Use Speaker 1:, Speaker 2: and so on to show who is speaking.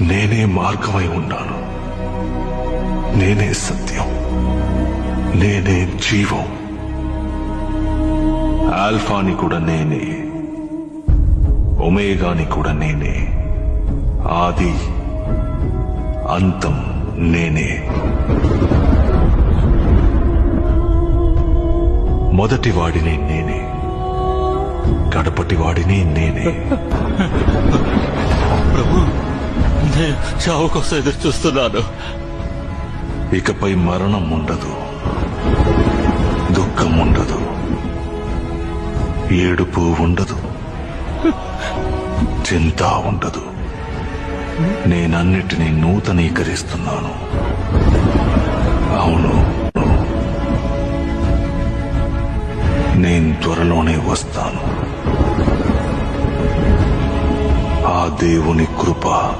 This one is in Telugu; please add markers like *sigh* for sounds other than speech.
Speaker 1: నేనే మార్గమై ఉన్నాను. నేనే సత్యం. నేనే జీవం. ఆల్ఫాని కూడా నేనే. ఒమేగాని కూడా నేనే. ఆది అంతం నేనే. మొదటి వాడిని నేనే. కడపటి వాడిని నేనే. *laughs*
Speaker 2: ప్రభు నేను చావు కోసం ఎదురు చూస్తున్నాను
Speaker 1: ఇకపై మరణం ఉండదు. దుఃఖం ఉండదు. ఏడుపు ఉండదు. చింత ఉండదు. నేనన్నిటినీ నూతనీకరిస్తున్నాను. అవును. నేను త్వరలోనే వస్తాను. ఆ దేవుని కృప